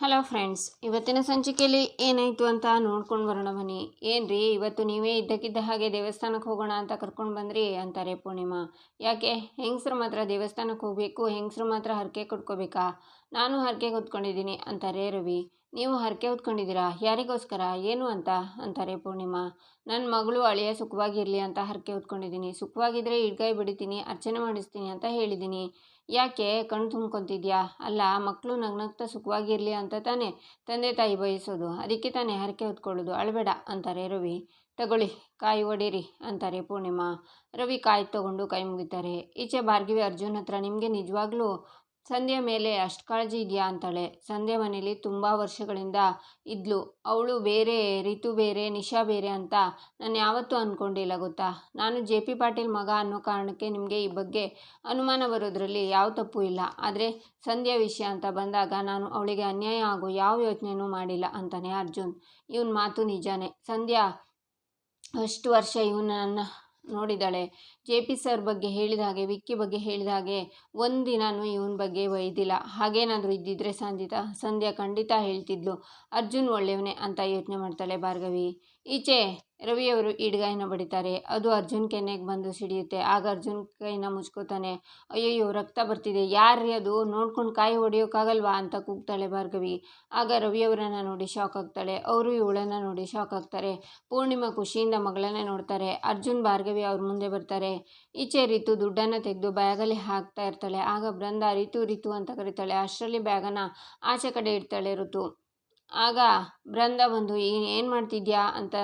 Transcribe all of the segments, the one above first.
Hello friends, ಇವತ್ತಿನ ಸಂಚಿಕೆಯಲ್ಲಿ ಏನಾಯಿತು ಅಂತ ನೋಡ್ಕೊಂಡು ಬರೋಣ ಬನ್ನಿ. ಏನ್ರಿ, ಇವತ್ತು ನೀವೇ ಇದ್ದಕ್ಕಿದ್ದ ಹಾಗೆ ದೇವಸ್ಥಾನಕ್ಕೆ ಹೋಗೋಣ ಅಂತ ಕರ್ಕೊಂಡು ಬಂದ್ರಿ ಅಂತಾರೆ ಪೂರ್ಣಿಮಾ. ಯಾಕೆ, ಹೆಂಗಸ್ರು ಮಾತ್ರ ದೇವಸ್ಥಾನಕ್ಕೆ ಹೋಗಬೇಕು, ಹೆಂಗಸ್ರು ಮಾತ್ರ ಹರಕೆ ಕೊಟ್ಕೋಬೇಕಾ? ನಾನು ಹರಕೆ ಹೊತ್ಕೊಂಡಿದ್ದೀನಿ ಅಂತಾರೆ ರವಿ. ನೀವು ಹರಕೆ ಹೊತ್ಕೊಂಡಿದ್ದೀರಾ? ಯಾರಿಗೋಸ್ಕರ? ಏನು ಅಂತ? ಅಂತಾರೆ ಪೂರ್ಣಿಮಾ. ನನ್ನ ಮಗಳು ಅಳಿಯ ಸುಖವಾಗಿರಲಿ ಅಂತ ಹರಕೆ ಹೊತ್ಕೊಂಡಿದ್ದೀನಿ. ಸುಖವಾಗಿದ್ದರೆ ಇಡ್ಗಾಯಿ ಬಿಡಿತೀನಿ, ಅರ್ಚನೆ ಮಾಡಿಸ್ತೀನಿ ಅಂತ ಹೇಳಿದ್ದೀನಿ. ಯಾಕೆ ಕಣ್ಣು ತುಂಬ್ಕೊತಿದ್ಯಾ? ಅಲ್ಲ ಮಕ್ಕಳು ನಗ್ನಗ್ತಾ ಸುಖವಾಗಿರಲಿ ಅಂತ ತಾನೇ ತಂದೆ ತಾಯಿ ಬಯಸೋದು. ಅದಕ್ಕೆ ತಾನೇ ಹರಕೆ ಹೊತ್ಕೊಳ್ಳೋದು. ಅಳಬೇಡ ಅಂತಾರೆ ರವಿ. ತಗೊಳ್ಳಿ, ಕಾಯಿ ಒಡೀರಿ ಅಂತಾರೆ ಪೂರ್ಣಿಮಾ. ರವಿ ಕಾಯಿ ತಗೊಂಡು ಕೈ ಮುಗಿತಾರೆ. ಈಚೆ ಭಾರ್ಗವಿ ಅರ್ಜುನ್ ಹತ್ರ ನಿಮಗೆ ನಿಜವಾಗ್ಲೂ ಸಂಧ್ಯಾ ಮೇಲೆ ಅಷ್ಟು ಕಾಳಜಿ ಇದೆಯಾ ಅಂತಾಳೆ. ಸಂಧ್ಯಾ ಮನೇಲಿ ತುಂಬ ವರ್ಷಗಳಿಂದ ಇದ್ಲು. ಅವಳು ಬೇರೆ, ರಿತು ಬೇರೆ, ನಿಶಾ ಬೇರೆ ಅಂತ ನಾನು ಯಾವತ್ತೂ ಅಂದ್ಕೊಂಡಿಲ್ಲ ಗೊತ್ತಾ? ನಾನು ಜೆ ಪಿ ಪಾಟೀಲ್ ಮಗ ಅನ್ನೋ ಕಾರಣಕ್ಕೆ ನಿಮಗೆ ಈ ಬಗ್ಗೆ ಅನುಮಾನ ಬರೋದ್ರಲ್ಲಿ ಯಾವ ತಪ್ಪು ಇಲ್ಲ. ಆದರೆ ಸಂಧ್ಯಾ ವಿಷಯ ಅಂತ ಬಂದಾಗ ನಾನು ಅವಳಿಗೆ ಅನ್ಯಾಯ ಆಗೋ ಯಾವ ಯೋಚನೆಯೂ ಮಾಡಿಲ್ಲ ಅಂತಾನೆ ಅರ್ಜುನ್. ಇವನ ಮಾತು ನಿಜಾನೇ. ಸಂಧ್ಯಾ, ಅಷ್ಟು ವರ್ಷ ಇವನನ್ನು ನೋಡಿದ್ದಾಳೆ ಜೆ ಪಿ ಸರ್ ಬಗ್ಗೆ ಹೇಳಿದ ಹಾಗೆ, ವಿಕ್ಕಿ ಬಗ್ಗೆ ಹೇಳಿದ ಹಾಗೆ ಒಂದಿನೂ ಇವನ ಬಗ್ಗೆ ಒಯ್ದಿಲ್ಲ. ಹಾಗೇನಾದರೂ ಇದ್ದಿದ್ರೆ ಸಂಧಿತ, ಸಂಧ್ಯಾ ಖಂಡಿತ ಹೇಳ್ತಿದ್ಲು. ಅರ್ಜುನ್ ಒಳ್ಳೆಯವನೇ ಅಂತ ಯೋಚನೆ ಮಾಡ್ತಾಳೆ ಭಾರ್ಗವಿ. ಈಚೆ ರವಿಯವರು ಈಡ್ಗಾಯಿನ ಬಡಿತಾರೆ. ಅದು ಅರ್ಜುನ್ ಕೆನೆಗೆ ಬಂದು ಸಿಡಿಯುತ್ತೆ. ಆಗ ಅರ್ಜುನ್ ಕೈನ ಮುಚ್ಕೋತಾನೆ, ಅಯ್ಯಯ್ಯೋ, ರಕ್ತ ಬರ್ತಿದೆ. ಯಾರ್ರೀ ಅದು? ನೋಡ್ಕೊಂಡು ಕಾಯಿ ಹೊಡೆಯೋಕ್ಕಾಗಲ್ವಾ ಅಂತ ಕೂಗ್ತಾಳೆ ಭಾರ್ಗವಿ. ಆಗ ರವಿಯವರನ್ನು ನೋಡಿ ಶಾಕ್ ಆಗ್ತಾಳೆ. ಅವರು ಇವಳನ್ನು ನೋಡಿ ಶಾಕ್ ಆಗ್ತಾರೆ. ಪೂರ್ಣಿಮಾ ಖುಷಿಯಿಂದ ಮಗಳನ್ನ ನೋಡ್ತಾರೆ. ಅರ್ಜುನ್, ಭಾರ್ಗವಿ ಅವ್ರ ಮುಂದೆ ಬರ್ತಾರೆ. ಈಚೆ ರಿತು ದುಡ್ಡನ್ನು ತೆಗೆದು ಬ್ಯಾಗಲ್ಲಿ ಹಾಕ್ತಾ ಇರ್ತಾಳೆ. ಆಗ ಬೃಂದ, ರಿತು ರಿತು ಅಂತ ಕರೀತಾಳೆ. ಅಷ್ಟರಲ್ಲಿ ಬ್ಯಾಗನ್ನು ಆಚೆ ಕಡೆ ಇಡ್ತಾಳೆ ಋತು. ಆಗ ಬೃಂದ ಬಂದು, ಏನು ಮಾಡ್ತಿದ್ಯಾ? ಅಂತ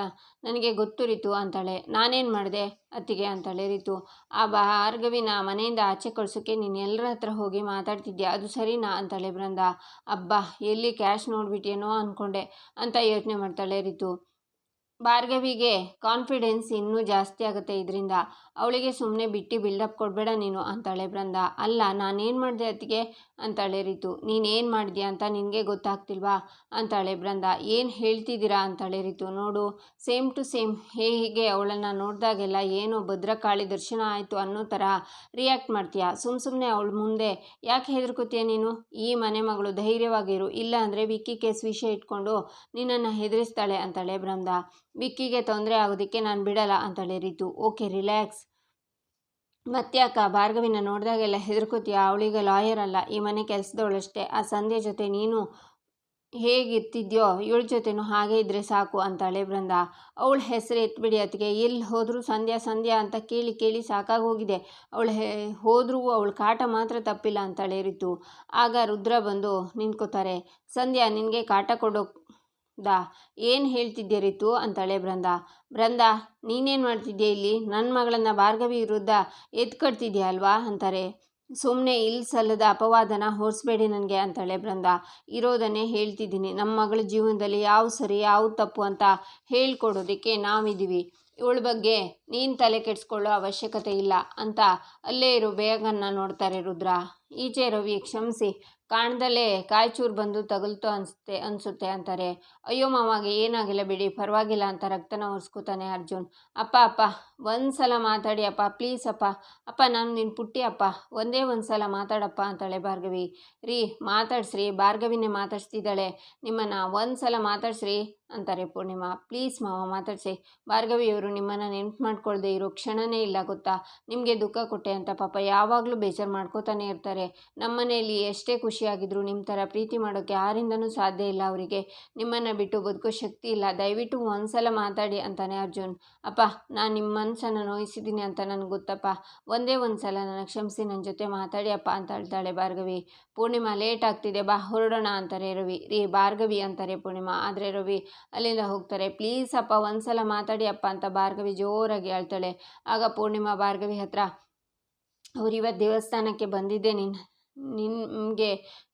ನನಗೆ ಗೊತ್ತು ರೀತು ಅಂತಾಳೆ. ನಾನೇನು ಮಾಡಿದೆ? ಅತ್ತಿಗೆ ಅಂತಾಳೆ. ರೀತು, ಆ ಭಾರ್ಗವಿನ ಮನೆಯಿಂದ ಆಚೆ ಕಳ್ಸೋಕ್ಕೆ ನೀನು ಎಲ್ಲರ ಹತ್ರ ಹೋಗಿ ಮಾತಾಡ್ತಿದ್ಯಾ? ಅದು ಸರಿನಾ? ಅಂತಾಳೆ ಬೃಂದ ಅಬ್ಬಾ, ಎಲ್ಲಿ ಕ್ಯಾಶ್ ನೋಡ್ಬಿಟ್ಟೇನೋ ಅಂದ್ಕೊಂಡೆ ಅಂತ ಯೋಚನೆ ಮಾಡ್ತಾಳೆ ರೀತು. ಭಾರ್ಗವಿಗೆ ಕಾನ್ಫಿಡೆನ್ಸ್ ಇನ್ನೂ ಜಾಸ್ತಿ ಆಗುತ್ತೆ ಇದರಿಂದ. ಅವಳಿಗೆ ಸುಮ್ಮನೆ ಬಿಟ್ಟು ಬಿಲ್ಡಪ್ ಕೊಡಬೇಡ ನೀನು ಅಂತಾಳೆ ಬೃಂದ ಅಲ್ಲ, ನಾನೇನು ಮಾಡಿದೆ ಅತ್ತಿಗೆ? ಅಂತಾಳೆ ರೀತು. ನೀನೇನು ಮಾಡಿದ್ಯಾ ಅಂತ ನಿನಗೆ ಗೊತ್ತಾಗ್ತಿಲ್ವಾ? ಅಂತಾಳೆ ಬೃಂದ. ಏನು ಹೇಳ್ತಿದ್ದೀರಾ ಅಂತಾಳೆ ರೀತು. ನೋಡು, ಸೇಮ್ ಟು ಸೇಮ್ ಹೇಗೆ ಅವಳನ್ನು ನೋಡಿದಾಗೆಲ್ಲ ಏನು ಭದ್ರಕಾಳಿ ದರ್ಶನ ಆಯಿತು ಅನ್ನೋ ಥರ ರಿಯಾಕ್ಟ್ ಮಾಡ್ತೀಯಾ? ಸುಮ್ಮ ಸುಮ್ಮನೆ ಅವಳ ಮುಂದೆ. ಯಾಕೆ ಹೆದರ್ಕೋತೀಯ ನೀನು? ಈ ಮನೆ ಮಗಳು ಧೈರ್ಯವಾಗಿರು. ಇಲ್ಲ ಅಂದರೆ ವಿಕ್ಕಿ ಕೇಸ್ ವಿಷಯ ಇಟ್ಕೊಂಡು ನಿನ್ನನ್ನು ಹೆದರಿಸ್ತಾಳೆ ಅಂತಾಳೆ ಬೃಂದ. ವಿಕ್ಕಿಗೆ ತೊಂದರೆ ಆಗೋದಕ್ಕೆ ನಾನು ಬಿಡಲ್ಲ ಅಂತಾಳೆ ರೀತು. Okay, relax. ಮತ್ತ್ಯಾಕ ಭಾರ್ಗವಿನ ನೋಡಿದಾಗೆಲ್ಲ ಹೆದರ್ಕೋತೀಯ? ಅವಳಿಗೆ ಲಾಯರ್ ಅಲ್ಲ, ಈ ಮನೆ ಕೆಲಸದವಳಷ್ಟೇ ಆ ಸಂಧ್ಯೆ ಜೊತೆ ನೀನು ಹೇಗಿರ್ತಿದ್ಯೋ, ಇವಳ ಜೊತೆನೂ ಹಾಗೆ ಇದ್ದರೆ ಸಾಕು ಅಂತಾಳೆ ಬೃಂದ ಅವಳ ಹೆಸರು ಎತ್ಬಿಡಿ ಅದಕ್ಕೆ ಎಲ್ಲಿ ಹೋದರೂ ಸಂಧ್ಯಾ ಸಂಧ್ಯಾ ಅಂತ ಕೇಳಿ ಕೇಳಿ ಸಾಕಾಗೋಗಿದೆ. ಅವಳ ಹೇ, ಹೋದರೂ ಅವಳ ಕಾಟ ಮಾತ್ರ ತಪ್ಪಿಲ್ಲ ಅಂತಾಳೆ ರಿತು. ಆಗ ರುದ್ರ ಬಂದು ನಿಂತ್ಕೋತಾರೆ. ಸಂಧ್ಯಾ, ನಿನಗೆ ಕಾಟ ಕೊಡೋ ದಾ ಏನು ಹೇಳ್ತಿದ್ದೆ ರಿತು? ಅಂತಾಳೆ ಬೃಂದ ಬೃಂದ ನೀನೇನು ಮಾಡ್ತಿದ್ಯಾ ಇಲ್ಲಿ? ನನ್ನ ಮಗಳನ್ನು ಭಾರ್ಗವಿ ವಿರುದ್ಧ ಎತ್ಕಡ್ತಿದ್ಯಾ ಅಲ್ವಾ? ಅಂತಾರೆ. ಸುಮ್ಮನೆ ಇಲ್ಲಿ ಸಲ್ಲದ ಅಪವಾದನ ಹೊರಿಸ್ಬೇಡಿ ನನಗೆ, ಅಂತಾಳೆ ಬೃಂದ ಇರೋದನ್ನೇ ಹೇಳ್ತಿದ್ದೀನಿ. ನಮ್ಮ ಮಗಳ ಜೀವನದಲ್ಲಿ ಯಾವ ಸರಿ, ಯಾವ ತಪ್ಪು ಅಂತ ಹೇಳ್ಕೊಡೋದಕ್ಕೆ ನಾವಿದ್ದೀವಿ. ಇವಳ ಬಗ್ಗೆ ನೀನು ತಲೆ ಕೆಡಿಸ್ಕೊಳ್ಳೋ ಅವಶ್ಯಕತೆ ಇಲ್ಲ ಅಂತ ಅಲ್ಲೇ ಇರೋ ಬೇಗನ್ನ ನೋಡ್ತಾರೆ ರುದ್ರ. ಈಚೆ ರವಿ, ಕ್ಷಮಿಸಿ. ಕಾಣ್ದಲ್ಲೇ ಕಾಯ್ಚೂರು ಬಂದು ತಗುಲ್ತು ಅನಿಸುತ್ತೆ ಅನಿಸುತ್ತೆ ಅಂತಾರೆ. ಅಯ್ಯೋ ಮಾವಾಗೆ ಏನಾಗಿಲ್ಲ ಬಿಡಿ, ಪರವಾಗಿಲ್ಲ ಅಂತ ರಕ್ತನ ಒರೆಸ್ಕೋತಾನೆ ಅರ್ಜುನ್. ಅಪ್ಪ ಅಪ್ಪ ಒಂದು ಸಲ ಮಾತಾಡಿ ಅಪ್ಪ ಪ್ಲೀಸ್ ಅಪ್ಪ. ಅಪ್ಪ, ನಾನು ನಿನ್ನ ಪುಟ್ಟಿ ಅಪ್ಪ. ಒಂದೇ ಒಂದು ಸಲ ಮಾತಾಡಪ್ಪ ಅಂತಾಳೆ ಭಾರ್ಗವಿ. ರೀ, ಮಾತಾಡ್ಸ್ರಿ, ಭಾರ್ಗವಿನೇ ಮಾತಾಡ್ಸ್ತಿದ್ದಾಳೆ. ನಿಮ್ಮನ್ನು ಒಂದು ಸಲ ಮಾತಾಡ್ಸ್ರಿ. ಅಂತಾರೆ ಪೂರ್ಣಿಮಾ. ಪ್ಲೀಸ್ ಮಾವ, ಮಾತಾಡಿಸಿ. ಭಾರ್ಗವಿಯವರು ನಿಮ್ಮನ್ನು ನೆನ್ಪು ಮಾಡ್ಕೊಳ್ಳದೆ ಇರೋ ಕ್ಷಣನೇ ಇಲ್ಲ ಗೊತ್ತಾ? ನಿಮಗೆ ದುಃಖ ಕೊಟ್ಟೆ ಅಂತ ಪಾಪ ಯಾವಾಗಲೂ ಬೇಜಾರು ಮಾಡ್ಕೋತಾನೆ ಇರ್ತಾರೆ. ನಮ್ಮನೆಯಲ್ಲಿ ಎಷ್ಟೇ ಖುಷಿಯಾಗಿದ್ರು ನಿಮ್ಮ ಥರ ಪ್ರೀತಿ ಮಾಡೋಕ್ಕೆ ಯಾರಿಂದನೂ ಸಾಧ್ಯ ಇಲ್ಲ ಅವರಿಗೆ. ನಿಮ್ಮನ್ನು ಬಿಟ್ಟು ಬದುಕೋ ಶಕ್ತಿ ಇಲ್ಲ. ದಯವಿಟ್ಟು ಒಂದ್ಸಲ ಮಾತಾಡಿ ಅಂತಾನೆ ಅರ್ಜುನ್. ಅಪ್ಪ, ನಾನು ನಿಮ್ಮ ಮನಸ್ಸನ್ನು ನೋಯಿಸಿದ್ದೀನಿ ಅಂತ ನನಗೆ ಗೊತ್ತಪ್ಪ. ಒಂದೇ ಒಂದು ಸಲ ನನಗೆ ಕ್ಷಮಿಸಿ ನನ್ನ ಜೊತೆ ಮಾತಾಡಿ ಅಪ್ಪ ಅಂತ ಹೇಳ್ತಾಳೆ ಭಾರ್ಗವಿ. ಪೂರ್ಣಿಮಾ, ಲೇಟ್ ಆಗ್ತಿದೆ. ಬಾ, ಹೊರಡೋಣ ಅಂತಾರೆ ರವಿ. ರೀ, ಭಾರ್ಗವಿ ಅಂತಾರೆ ಪೂರ್ಣಿಮಾ. ಆದರೆ ರವಿ ಅಲ್ಲಿಂದ ಹೋಗ್ತಾರೆ. ಪ್ಲೀಸ್ ಅಪ್ಪ ಒಂದು ಸಲ ಮಾತಾಡಿ ಅಪ್ಪ ಅಂತ ಭಾರ್ಗವಿ ಜೋರಾಗಿ ಹೇಳ್ತಾಳೆ. ಆಗ ಪೂರ್ಣಿಮಾ ಭಾರ್ಗವಿ ಹತ್ರ, ಅವ್ರು ಇವತ್ತು ದೇವಸ್ಥಾನಕ್ಕೆ ಬಂದಿದ್ದೆ. ನಿನ್ನ ನಿಮಗೆ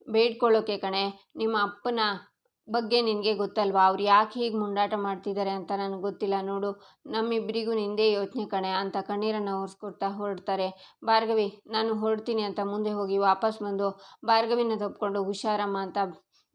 ಬೇಡ್ಕೊಳ್ಳೋಕೆ ಕಣೆ. ನಿಮ್ಮ ಅಪ್ಪನ ಬಗ್ಗೆ ನಿನಗೆ ಗೊತ್ತಲ್ವಾ? ಅವ್ರು ಯಾಕೆ ಹೀಗೆ ಮುಂಡಾಟ ಮಾಡ್ತಿದ್ದಾರೆ ಅಂತ ನನಗೆ ಗೊತ್ತಿಲ್ಲ. ನೋಡು ನಮ್ಮಿಬ್ಬರಿಗೂ ನಿಂದೇ ಯೋಚನೆ ಕಣೆ ಅಂತ ಕಣ್ಣೀರನ್ನು ಒರೆಸ್ಕೊಡ್ತಾ ಹೊರಡ್ತಾರೆ. ಭಾರ್ಗವಿ, ನಾನು ಹೊರಡ್ತೀನಿ ಅಂತ ಮುಂದೆ ಹೋಗಿ ವಾಪಸ್ ಬಂದು, ಭಾರ್ಗವಿನ ತಪ್ಪಿಕೊಂಡು ಹುಷಾರಮ್ಮ ಅಂತ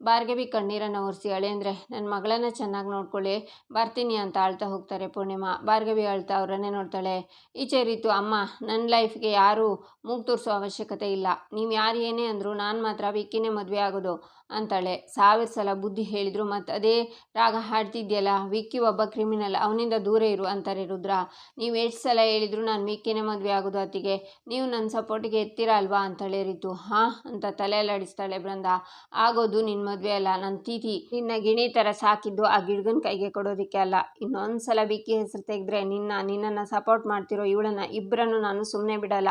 ಭಾರ್ಗವಿ ಕಣ್ಣೀರನ್ನು ಒರೆಸಿ ಅಳೆಂದ್ರೆ ನನ್ನ ಮಗಳನ್ನು ಚೆನ್ನಾಗಿ ನೋಡ್ಕೊಳ್ಳಿ ಬರ್ತೀನಿ ಅಂತ ಅಳ್ತಾ ಹೋಗ್ತಾರೆ ಪೂರ್ಣಿಮಾ. ಭಾರ್ಗವಿ ಅಳ್ತಾ ಅವರನ್ನೇ ನೋಡ್ತಾಳೆ. ಈಚೆ ರೀತು, ಅಮ್ಮ ನನ್ನ ಲೈಫ್ಗೆ ಯಾರೂ ಮೂಗು ತೋರಿಸೋ ಅವಶ್ಯಕತೆ ಇಲ್ಲ. ನೀವು ಯಾರು ಏನೇ ಅಂದರೂ ನಾನು ಮಾತ್ರ ವಿಕ್ಕಿನೇ ಮದುವೆ ಆಗೋದು. ಅಂತಾಳೆ. ಸಾವಿರ ಸಲ ಬುದ್ಧಿ ಹೇಳಿದ್ರು ಮತ್ತು ಅದೇ ರಾಗ ಹಾಡ್ತಿದ್ಯಲ್ಲ, ವಿಕ್ಕಿ ಒಬ್ಬ ಕ್ರಿಮಿನಲ್ ಅವನಿಂದ ದೂರ ಇರು ಅಂತಾರೆ ರುದ್ರ. ನೀವು ಎಷ್ಟು ಸಲ ಹೇಳಿದ್ರು ನಾನು ವಿಕ್ಕಿನೇ ಮದುವೆ ಆಗೋದು ಅತ್ತಿಗೆ. ನೀವು ನನ್ನ ಸಪೋರ್ಟಿಗೆ ಎತ್ತೀರ ಅಲ್ವಾ ಅಂತಾಳೆ ರೀತು. ಹಾಂ ಅಂತ ತಲೆ ಅಡಿಸ್ತಾಳೆ ಬೃಂದ. ಆಗೋದು ನಿನ್ನ ಮದುವೆ ಅಲ್ಲ ನನ್ನ ತೀತಿ ನಿನ್ನ ಗಿಣಿ ಥರ ಸಾಕಿದ್ದು ಆ ಗಿಡ್ಗನ ಕೈಗೆ ಕೊಡೋದಕ್ಕೆ ಅಲ್ಲ. ಇನ್ನೊಂದು ಸಲ ವಿಕ್ಕಿ ಹೆಸರು ತೆಗೆದ್ರೆ ನಿನ್ನ, ನಿನ್ನನ್ನು ಸಪೋರ್ಟ್ ಮಾಡ್ತಿರೋ ಇವಳನ್ನ ಇಬ್ಬರನ್ನು ನಾನು ಸುಮ್ಮನೆ ಬಿಡಲ್ಲ.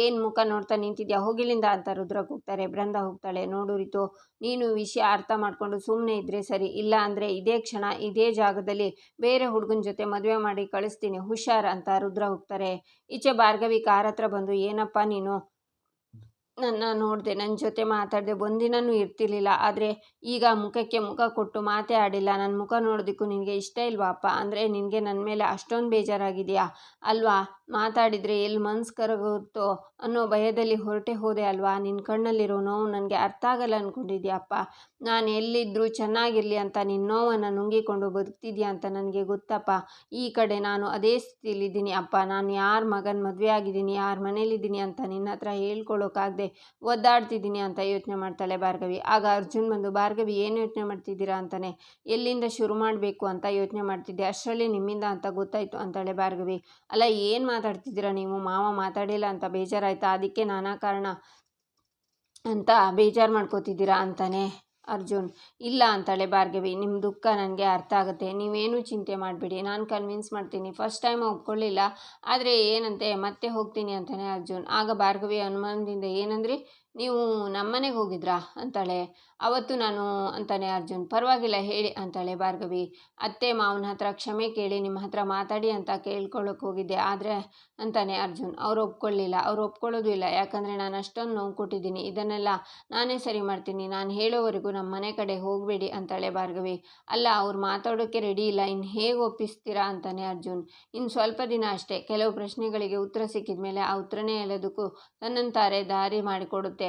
ಏನು ಮುಖ ನೋಡ್ತಾ ನಿಂತಿದ್ಯಾ ಹೋಗಿಲಿಂದ ಅಂತ ರುದ್ರ ಹೋಗ್ತಾರೆ ಬೃಂದ ಹೋಗ್ತಾಳೆ. ನೋಡು ರೀತು ನೀನು ವಿಷಯ ಅರ್ಥ ಮಾಡಿಕೊಂಡು ಸುಮ್ಮನೆ ಇದ್ದರೆ ಸರಿ, ಇಲ್ಲ ಅಂದರೆ ಇದೇ ಕ್ಷಣ, ಇದೇ ಜಾಗದಲ್ಲಿ ಬೇರೆ ಹುಡುಗನ ಜೊತೆ ಮದುವೆ ಮಾಡಿ ಕಳಿಸ್ತೀನಿ, ಹುಷಾರ್ ಅಂತ ರುದ್ರ ಹೋಗ್ತಾರೆ. ಈಚೆ ಭಾರ್ಗವಿ ಕಾರ್ ಹತ್ರ ಬಂದು, ಏನಪ್ಪ ನೀನು? ನನ್ನ ನೋಡಿದೆ ನನ್ನ ಜೊತೆ ಮಾತಾಡಿದೆ ಒಂದಿನೂ ಇರ್ತಿರ್ಲಿಲ್ಲ. ಆದರೆ ಈಗ ಮುಖಕ್ಕೆ ಮುಖ ಕೊಟ್ಟು ಮಾತೇ ಆಡಿಲ್ಲ. ನನ್ನ ಮುಖ ನೋಡೋದಕ್ಕೂ ನಿನಗೆ ಇಷ್ಟ ಇಲ್ವಾ ಅಪ್ಪ? ಅಂದರೆ ನಿನಗೆ ನನ್ನ ಮೇಲೆ ಅಷ್ಟೊಂದು ಬೇಜಾರಾಗಿದೆಯಾ? ಅಲ್ವಾ? ಮಾತಾಡಿದರೆ ಎಲ್ಲಿ ಮನ್ಸು ಕರಗುತ್ತೋ ಅನ್ನೋ ಭಯದಲ್ಲಿ ಹೊರಟೆ ಹೋದೆ ಅಲ್ವಾ? ನಿನ್ನ ಕಣ್ಣಲ್ಲಿರೋ ನೋವು ನನಗೆ ಅರ್ಥ ಆಗಲ್ಲ ಅಂದ್ಕೊಂಡಿದ್ಯಪ್ಪ ನಾನು ಎಲ್ಲಿದ್ದರೂ ಚೆನ್ನಾಗಿರಲಿ ಅಂತ ನಿನ್ನ ನೋವನ್ನು ನುಂಗಿಕೊಂಡು ಬದುಕ್ತಿದ್ಯಾ ಅಂತ ನನಗೆ ಗೊತ್ತಪ್ಪ. ಈ ಕಡೆ ನಾನು ಅದೇ ಸ್ಥಿತಿಯಲ್ಲಿದ್ದೀನಿ ಅಪ್ಪ. ನಾನು ಯಾರ ಮಗನ ಮದುವೆ ಆಗಿದ್ದೀನಿ, ಯಾರ ಮನೇಲಿದ್ದೀನಿ ಅಂತ ನಿನ್ನ ಹತ್ರ ಹೇಳ್ಕೊಳ್ಳೋಕ್ಕಾಗದೆ ಒದ್ದಾಡ್ತಿದ್ದೀನಿ ಅಂತ ಯೋಚನೆ ಮಾಡ್ತಾಳೆ ಭಾರ್ಗವಿ. ಆಗ ಅರ್ಜುನ್ ಬಂದು, ಭಾರ್ಗವಿ, ಏನು ಯೋಚನೆ ಮಾಡ್ತಿದ್ದೀರಾ ಅಂತಾನೆ? ಎಲ್ಲಿಂದ ಶುರು ಮಾಡಬೇಕು ಅಂತ ಯೋಚನೆ ಮಾಡ್ತಿದ್ದೆ. ಅಷ್ಟರಲ್ಲಿ ನಿಮ್ಮಿಂದ ಅಂತ ಗೊತ್ತಾಯಿತು, ಅಂತಾಳೆ ಭಾರ್ಗವಿ. ಅಲ್ಲ, ಏನು ಮಾತಾಡ್ತಿದ್ದೀರಾ ನೀವು? ಮಾವ ಮಾತಾಡಿಲ್ಲ ಅಂತ ಬೇಜಾರಾಯ್ತಾ? ಅದಕ್ಕೆ ನಾನಾ ಕಾರಣ ಅಂತ ಬೇಜಾರು ಮಾಡ್ಕೋತಿದ್ದೀರಾ ಅಂತಾನೆ ಅರ್ಜುನ್. ಇಲ್ಲ ಅಂತಾಳೆ ಭಾರ್ಗವಿ ನಿಮ್ಮ ದುಃಖ ನನಗೆ ಅರ್ಥ ಆಗುತ್ತೆ. ನೀವೇನು ಚಿಂತೆ ಮಾಡಬೇಡಿ. ನಾನು ಕನ್ವಿನ್ಸ್ ಮಾಡ್ತೀನಿ. ಫಸ್ಟ್ ಟೈಮ್ ಒಪ್ಕೊಳ್ಳಿಲ್ಲ, ಆದರೆ ಏನಂತೆ, ಮತ್ತೆ ಹೋಗ್ತೀನಿ ಅಂತಾನೆ ಅರ್ಜುನ್. ಆಗ ಭಾರ್ಗವಿ ಅನುಮಾನದಿಂದ ಏನಂದ್ರಿ? ನೀವು ನಮ್ಮನೆಗೆ ಹೋಗಿದ್ರಾ? ಅಂತಾಳೆ. ಅವತ್ತು ನಾನು, ಅಂತಾನೆ ಅರ್ಜುನ್, ಪರವಾಗಿಲ್ಲ ಹೇಳಿ, ಅಂತಾಳೆ ಭಾರ್ಗವಿ. ಅತ್ತೆ ಮಾವನ ಹತ್ರ ಕ್ಷಮೆ ಕೇಳಿ, ನಿಮ್ಮ ಹತ್ರ ಮಾತಾಡಿ ಅಂತ ಕೇಳ್ಕೊಳ್ಳೋಕೆ ಹೋಗಿದ್ದೆ. ಆದರೆ, ಅಂತಾನೆ ಅರ್ಜುನ್, ಅವ್ರು ಒಪ್ಕೊಳ್ಳಿಲ್ಲ. ಅವ್ರು ಒಪ್ಕೊಳ್ಳೋದು ಇಲ್ಲ. ಯಾಕಂದರೆ ನಾನು ಅಷ್ಟೊಂದು ನೋವು ಕೊಟ್ಟಿದ್ದೀನಿ. ಇದನ್ನೆಲ್ಲ ನಾನೇ ಸರಿ ಮಾಡ್ತೀನಿ. ನಾನು ಹೇಳೋವರೆಗೂ ನಮ್ಮ ಮನೆ ಕಡೆ ಹೋಗಬೇಡಿ, ಅಂತಾಳೆ ಭಾರ್ಗವಿ. ಅಲ್ಲ, ಅವ್ರು ಮಾತಾಡೋಕ್ಕೆ ರೆಡಿ ಇಲ್ಲ. ಇನ್ನು ಹೇಗೆ ಒಪ್ಪಿಸ್ತೀರಾ? ಅಂತಾನೆ ಅರ್ಜುನ್. ಇನ್ನು ಸ್ವಲ್ಪ ದಿನ ಅಷ್ಟೇ. ಕೆಲವು ಪ್ರಶ್ನೆಗಳಿಗೆ ಉತ್ತರ ಸಿಕ್ಕಿದ ಮೇಲೆ ಆ ಉತ್ತರನೇ ಎಲ್ಲದಕ್ಕೂ ತನ್ನಂತಾರೆ ದಾರಿ ಮಾಡಿಕೊಡುತ್ತೆ.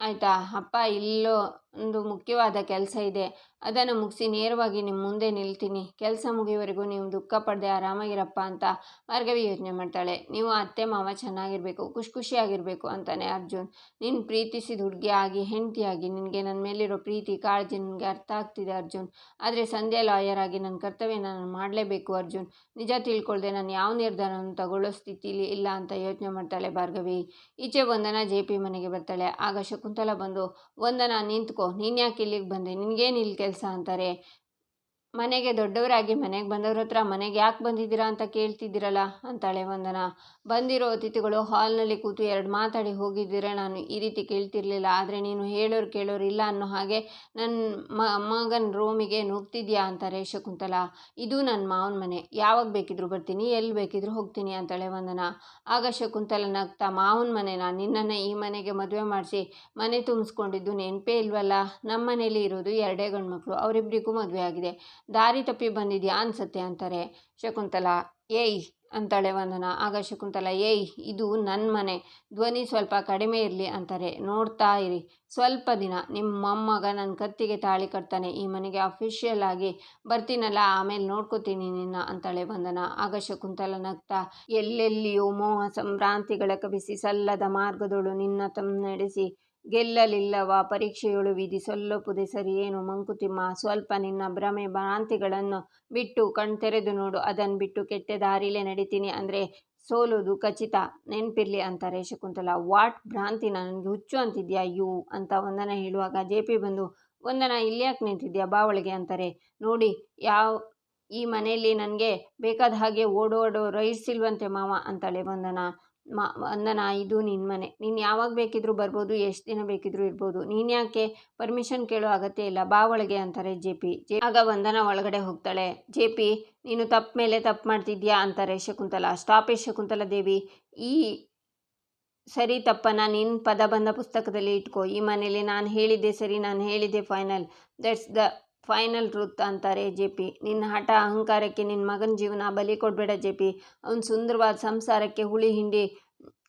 ಆಯಿತಾ? ಅಪ್ಪ ಇಲ್ಲೋ ಒಂದು ಮುಖ್ಯವಾದ ಕೆಲಸ ಇದೆ. ಅದನ್ನು ಮುಗಿಸಿ ನೇರವಾಗಿ ನಿಮ್ಮ ಮುಂದೆ ನಿಲ್ತೀನಿ. ಕೆಲಸ ಮುಗಿಯುವವರೆಗೂ ನೀವು ದುಃಖ ಪಡದೆ ಆರಾಮಾಗಿರಪ್ಪ ಅಂತ ಭಾರ್ಗವಿ ಯೋಚನೆ ಮಾಡ್ತಾಳೆ. ನೀವು ಅತ್ತೆ, ಮಾವ ಚೆನ್ನಾಗಿರಬೇಕು, ಖುಷಿ ಖುಷಿಯಾಗಿರಬೇಕು ಅಂತಾನೆ ಅರ್ಜುನ್. ನೀನು ಪ್ರೀತಿಸಿದ ಹುಡುಗಿ ಆಗಿ ಹೆಂಡತಿಯಾಗಿ ನಿನಗೆ ನನ್ನ ಮೇಲಿರೋ ಪ್ರೀತಿ, ಕಾಳಜಿ ನನಗೆ ಅರ್ಥ ಆಗ್ತಿದೆ ಅರ್ಜುನ್. ಆದರೆ ಸಂಧ್ಯಾ ಲಾಯರ್ ಆಗಿ ನನ್ನ ಕರ್ತವ್ಯ ನಾನು ಮಾಡಲೇಬೇಕು ಅರ್ಜುನ್. ನಿಜ ತಿಳ್ಕೊಳ್ದೆ ನಾನು ಯಾವ ನಿರ್ಧಾರವನ್ನು ತಗೊಳ್ಳೋ ಸ್ಥಿತಿಲಿ ಇಲ್ಲ ಅಂತ ಯೋಚನೆ ಮಾಡ್ತಾಳೆ ಭಾರ್ಗವಿ. ಈಚೆ ವಂದನ ಜೆ ಪಿ ಮನೆಗೆ ಬರ್ತಾಳೆ. ಆಗ ಶಕುಂತಲ ಬಂದು, ವಂದನ ನಿಂತ್ಕೊ ನೀನು ಯಾಕೆ ಇಲ್ಲಿಗೆ ಬಂದೆ? ನಿನಗೇನು ಇಲ್ಲಿ ಕೆಲಸ ಅಂತಾರೆ? ಮನೆಗೆ ದೊಡ್ಡವರಾಗಿ ಮನೆಗೆ ಬಂದವ್ರ ಹತ್ರ ಮನೆಗೆ ಯಾಕೆ ಬಂದಿದ್ದೀರಾ ಅಂತ ಕೇಳ್ತಿದ್ದೀರಲ್ಲ? ಅಂತಾಳೆ ವಂದನ. ಬಂದಿರೋ ಅತಿಥಿಗಳು ಹಾಲ್ನಲ್ಲಿ ಕೂತು ಎರಡು ಮಾತಾಡಿ ಹೋಗಿದ್ದೀರ? ನಾನು ಈ ರೀತಿ ಕೇಳ್ತಿರ್ಲಿಲ್ಲ. ಆದರೆ ನೀನು ಹೇಳೋರು ಕೇಳೋರು ಇಲ್ಲ ಅನ್ನೋ ಹಾಗೆ ನನ್ನ ಮಗನ ರೂಮಿಗೆ ನುಗ್ತಿದ್ಯಾ ಅಂತಾರೆ ಶಕುಂತಲ. ಇದು ನನ್ನ ಮಾವನ ಮನೆ. ಯಾವಾಗ ಬೇಕಿದ್ರು ಬರ್ತೀನಿ. ಎಲ್ಲಿ ಬೇಕಿದ್ರು ಹೋಗ್ತೀನಿ, ಅಂತಾಳೆ ವಂದನ. ಆಗ ಶಕುಂತಲ ನಗ್ತಾ, ಮಾವನ ಮನೆನ? ನಿನ್ನನ್ನು ಈ ಮನೆಗೆ ಮದುವೆ ಮಾಡಿಸಿ ಮನೆ ತುಂಬಿಸ್ಕೊಂಡಿದ್ದು ನೆನಪೇ ಇಲ್ವಲ್ಲ? ನಮ್ಮ ಮನೇಲಿ ಇರೋದು ಎರಡೇ ಗಂಡು ಮಕ್ಕಳು ಅವರಿಬ್ಬರಿಗೂ ಮದುವೆ ಆಗಿದೆ. ದಾರಿ ತಪ್ಪಿ ಬಂದಿದ್ಯಾ ಅನ್ಸುತ್ತೆ ಅಂತಾರೆ. ಶಕುಂತಲ, ಏಯ್! ಅಂತಾಳೆ ವಂದನ. ಆಗ ಶಕುಂತಲ, ಏಯ್, ಇದು ನನ್ನ ಮನೆ. ಧ್ವನಿ ಸ್ವಲ್ಪ ಕಡಿಮೆ ಇರಲಿ ಅಂತಾರೆ. ನೋಡ್ತಾ ಇರಿ. ಸ್ವಲ್ಪ ದಿನ. ನಿಮ್ಮ ಮೊಮ್ಮಗ ನನ್ನ ಕತ್ತಿಗೆ ತಾಳಿ ಕಟ್ತಾನೆ. ಈ ಮನೆಗೆ ಅಫಿಷಿಯಲ್ ಆಗಿ ಬರ್ತೀನಲ್ಲ, ಆಮೇಲೆ ನೋಡ್ಕೋತೀನಿ ನಿನ್ನ ಅಂತಾಳೆ ವಂದನ. ಆಗ ಶಕುಂತಲ ನಗ್ತಾ, ಎಲ್ಲೆಲ್ಲಿಯೂ ಮೋಹ ಸಂಭ್ರಾಂತಿಗಳ ಕವಿಸಿ ಸಲ್ಲದ ಮಾರ್ಗದೊಳು ನಿನ್ನ ತಮ್ಮ ನಡೆಸಿ. ಗೆಲ್ಲಲಿಲ್ಲವ? ಪರೀಕ್ಷೆಯೊಳು ವಿಧಿ ಸೊಲ್ಲೊಪ್ಪುದೆ ಸರಿಯೇನು ಮಂಕುತಿಮ್ಮ, ಸ್ವಲ್ಪ ನಿನ್ನ ಭ್ರಮೆ ಭ್ರಾಂತಿಗಳನ್ನು ಬಿಟ್ಟು ಕಣ್ತೆರೆದು ನೋಡು. ಅದನ್ ಬಿಟ್ಟು ಕೆಟ್ಟ ದಾರಿಲೇ ನಡಿತೀನಿ ಅಂದರೆ ಸೋಲೋದು ಖಚಿತ. ನೆನ್ಪಿರ್ಲಿ ಅಂತಾರೆ ಶಕುಂತಲ ವಾಟ್ ಭ್ರಾಂತಿ ನನಗೆ ಹುಚ್ಚು ಅಂತಿದ್ಯಾ? ಯು ಅಂತ ವಂದನ ಹೇಳುವಾಗ ಜೆ ಪಿ ಬಂದು, ವಂದನ ಇಲ್ಯಾಕೆ ನಿಂತಿದ್ಯಾ ಬಾವಳಿಗೆ ಅಂತಾರೆ. ನೋಡಿ, ಯಾವ, ಈ ಮನೆಯಲ್ಲಿ ನನಗೆ ಬೇಕಾದ ಹಾಗೆ ಓಡೋಡೋ ರೈಸಿಲ್ವಂತೆ ಮಾವ ಅಂತಾಳೆ ವಂದನ. ಮ ವಂದನ ಇದು ನಿನ್ನ ಮನೆ. ನೀನು ಯಾವಾಗ ಬೇಕಿದ್ದರೂ ಬರ್ಬೋದು, ಎಷ್ಟು ದಿನ ಬೇಕಿದ್ದರೂ ಇರ್ಬೋದು. ನೀನು ಯಾಕೆ ಪರ್ಮಿಷನ್ ಕೇಳೋ ಅಗತ್ಯ ಇಲ್ಲ. ಬಾ ಒಳಗೆ ಅಂತಾರೆ ಜೆ ಪಿ. ಜೆ ಆಗ ವಂದನ ಒಳಗಡೆ ಹೋಗ್ತಾಳೆ. ಜೆ ಪಿ, ನೀನು ತಪ್ಪು ಮೇಲೆ ತಪ್ಪು ಮಾಡ್ತಿದ್ಯಾ ಅಂತಾರೆ ಶಕುಂತಲ. ಸ್ಟಾಪೇ ಶಕುಂತಲ ದೇವಿ. ಈ ಸರಿ ತಪ್ಪನ್ನ ನಿನ್ನ ಪದ ಬಂದ ಪುಸ್ತಕದಲ್ಲಿ ಇಟ್ಕೋ. ಈ ಮನೇಲಿ ನಾನು ಹೇಳಿದ್ದೆ ಸರಿ, ನಾನು ಹೇಳಿದ್ದೆ final that's the final truth ಅಂತಾರೆ ಜೆ ಪಿ. ನಿನ್ನ ಹಠ ಅಹಂಕಾರಕ್ಕೆ ನಿನ್ನ ಮಗನ ಜೀವನ ಬಲಿ ಕೊಡಬೇಡ ಜೆ ಪಿ. ಅವ್ನ ಸುಂದರವಾದ ಸಂಸಾರಕ್ಕೆ ಹುಳಿ ಹಿಂಡಿ,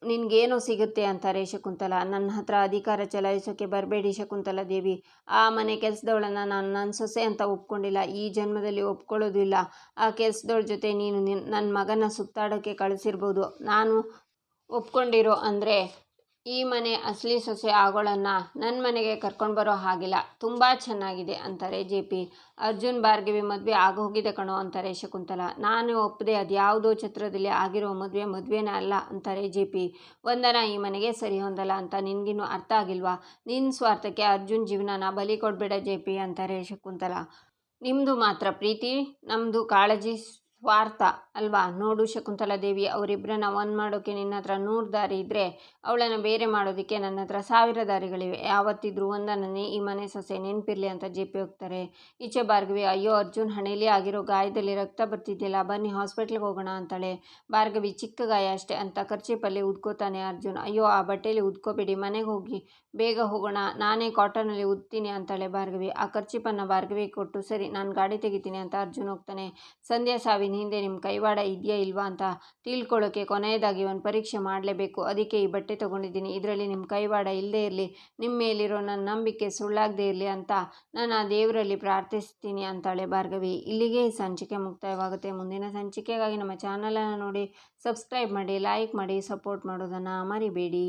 ನಿನಗೇನೋ ಸಿಗುತ್ತೆ ಅಂತಾರೆ ಶಕುಂತಲ. ನನ್ನ ಹತ್ರ ಅಧಿಕಾರ ಚಲಾಯಿಸೋಕ್ಕೆ ಬರಬೇಡಿ ಶಕುಂತಲ ದೇವಿ. ಆ ಮನೆ ಕೆಲಸದವಳನ್ನು ನಾನು ನನ್ನ ಸೊಸೆ ಅಂತ ಒಪ್ಕೊಂಡಿಲ್ಲ. ಈ ಜನ್ಮದಲ್ಲಿ ಒಪ್ಕೊಳ್ಳೋದು ಇಲ್ಲ. ಆ ಕೆಲಸದವಳ ಜೊತೆ ನೀನು ನಿನ್ ನನ್ನ ಮಗನ ಸುತ್ತಾಡೋಕ್ಕೆ ಕಳಿಸಿರ್ಬೋದು. ನಾನು ಒಪ್ಕೊಂಡಿರೋ ಅಂದರೆ ಈ ಮನೆ ಅಸಲಿ ಸೊಸೆ ಆಗೋಳನ್ನ ನನ್ನ ಮನೆಗೆ ಕರ್ಕೊಂಡು ಬರೋ ಹಾಗಿಲ್ಲ. ತುಂಬ ಚೆನ್ನಾಗಿದೆ ಅಂತಾರೆ ಜೆ ಪಿ. ಅರ್ಜುನ್ ಭಾರ್ಗವಿ ಮದುವೆ ಆಗೋಗಿದೆ ಕಣೋ ಅಂತಾರೆ ಶಕುಂತಲ. ನಾನು ಒಪ್ಪದೆ ಅದು ಯಾವುದೋ ಚಿತ್ರದಲ್ಲಿ ಆಗಿರೋ ಮದುವೆ ಮದುವೆನೇ ಅಲ್ಲ ಅಂತಾರೆ ಜೆ ಪಿ. ವಂದನ ಈ ಮನೆಗೆ ಸರಿ ಹೊಂದಲ್ಲ ಅಂತ ನಿನಗಿನ್ನೂ ಅರ್ಥ ಆಗಿಲ್ವಾ? ನಿನ್ನ ಸ್ವಾರ್ಥಕ್ಕೆ ಅರ್ಜುನ್ ಜೀವನನ ಬಲಿ ಕೊಡಬೇಡ ಜೆ ಪಿ ಅಂತಾರೆ ಶಕುಂತಲ. ನಿಮ್ಮದು ಮಾತ್ರ ಪ್ರೀತಿ ನಮ್ಮದು ಕಾಳಜಿ ಸ್ವಾರ್ಥ ಅಲ್ವಾ? ನೋಡು ಶಕುಂತಲಾ ದೇವಿ ಅವರಿಬ್ಬರನ್ನ ಒಂದು ಮಾಡೋಕ್ಕೆ ನಿನ್ನ ಹತ್ರ ನೂರು ದಾರಿ ಇದ್ದರೆ ಅವಳನ್ನು ಬೇರೆ ಮಾಡೋದಕ್ಕೆ ನನ್ನ ಹತ್ರ ಸಾವಿರ ದಾರಿಗಳಿವೆ. ಯಾವತ್ತಿದ್ರೂ ಒಂದನ್ನೇ ಈ ಮನೆ ಸೊಸೆ ನೆನಪಿರಲಿ ಅಂತ ಜೆಪಿ ಹೋಗ್ತಾರೆ. ಈಚೆ ಭಾರ್ಗವಿ, ಅಯ್ಯೋ ಅರ್ಜುನ್ ಹಣೆಯಲ್ಲಿ ಆಗಿರೋ ಗಾಯದಲ್ಲಿ ರಕ್ತ ಬರ್ತಿದ್ದಿಲ್ಲ, ಬನ್ನಿ ಹಾಸ್ಪಿಟ್ಲಿಗೆ ಹೋಗೋಣ ಅಂತಾಳೆ. ಭಾರ್ಗವಿ, ಚಿಕ್ಕ ಗಾಯ ಅಷ್ಟೇ ಅಂತ ಕರ್ಚೀಪಲ್ಲಿ ಉದ್ಕೋತಾನೆ ಅರ್ಜುನ್. ಅಯ್ಯೋ, ಆ ಬಟ್ಟೆಯಲ್ಲಿ ಉದ್ಕೋಬೇಡಿ, ಮನೆಗೆ ಹೋಗಿ, ಬೇಗ ಹೋಗೋಣ, ನಾನೇ ಕಾಟನಲ್ಲಿ ಉದ್ತೀನಿ ಅಂತಾಳೆ ಭಾರ್ಗವಿ. ಆ ಖರ್ಚಿಪನ್ನು ಭಾರ್ಗವಿ ಕೊಟ್ಟು, ಸರಿ, ನಾನು ಗಾಡಿ ತೆಗಿತೀನಿ ಅಂತ ಅರ್ಜುನ್ ಹೋಗ್ತಾನೆ. ಸಂಧ್ಯಾ ಸಾವಿನ ಹಿಂದೆ ನಿಮ್ಮ ಕೈವಾಡ ಇದೆಯಾ ಇಲ್ವಾ ಅಂತ ತಿಳ್ಕೊಳ್ಳೋಕ್ಕೆ ಕೊನೆಯದಾಗಿ ಒಂದು ಪರೀಕ್ಷೆ ಮಾಡಲೇಬೇಕು. ಅದಕ್ಕೆ ಈ ಬಟ್ಟೆ ತೊಗೊಂಡಿದ್ದೀನಿ. ಇದರಲ್ಲಿ ನಿಮ್ಮ ಕೈವಾಡ ಇಲ್ಲದೇ ಇರಲಿ ನಿಮ್ಮ ಮೇಲಿರೋ ನನ್ನ ನಂಬಿಕೆ ಸುಳ್ಳಾಗದೇ ಇರಲಿ ಅಂತ ನಾನು ಆ ದೇವರಲ್ಲಿ ಪ್ರಾರ್ಥಿಸ್ತೀನಿ ಅಂತಾಳೆ ಭಾರ್ಗವಿ. ಇಲ್ಲಿಗೆ ಸಂಚಿಕೆ ಮುಕ್ತಾಯವಾಗುತ್ತೆ. ಮುಂದಿನ ಸಂಚಿಕೆಗಾಗಿ ನಮ್ಮ ಚಾನಲನ್ನು ನೋಡಿ ಸಬ್ಸ್ಕ್ರೈಬ್ ಮಾಡಿ, ಲೈಕ್ ಮಾಡಿ, ಸಪೋರ್ಟ್ ಮಾಡೋದನ್ನು ಮರಿಬೇಡಿ.